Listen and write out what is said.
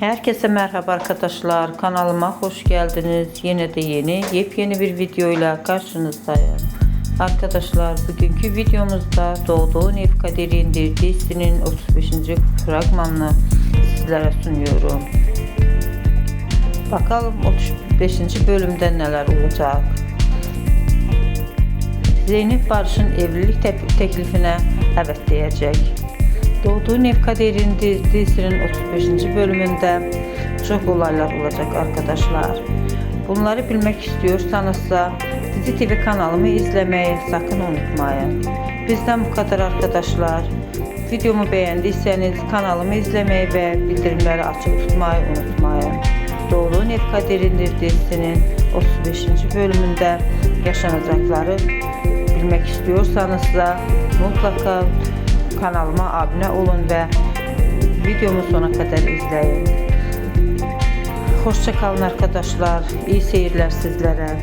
Herkese merhaba arkadaşlar. Kanalıma hoş geldiniz. Yine de yeni, yepyeni bir videoyla karşınızdayım. Arkadaşlar bugünkü videomuzda Doğduğun Ev Kaderindir dizisinin 35. fragmanını sizlere sunuyorum. Bakalım 35. bölümde neler olacak. Zeynep Barış'ın evlilik te- teklifine evet diyecek. Doğduğun Ev Kaderin di- dizisinin 35. bölümünde çok olaylar olacak arkadaşlar. Bunları bilmek istiyorsanızsa Dizi TV kanalımı izlemeyi sakın unutmayın. Bizden bu kadar arkadaşlar. Videomu beğendiyseniz kanalımı izlemeyi ve bildirimleri açık tutmayı unutmayın. Doğduğun Ev Kaderindir dizisinin 35. bölümünde yaşanacakları bilmek istiyorsanız da mutlaka kanalıma abone olun ve videomu sona kadar izleyin. Hoşça kalın arkadaşlar. İyi seyirler sizlere.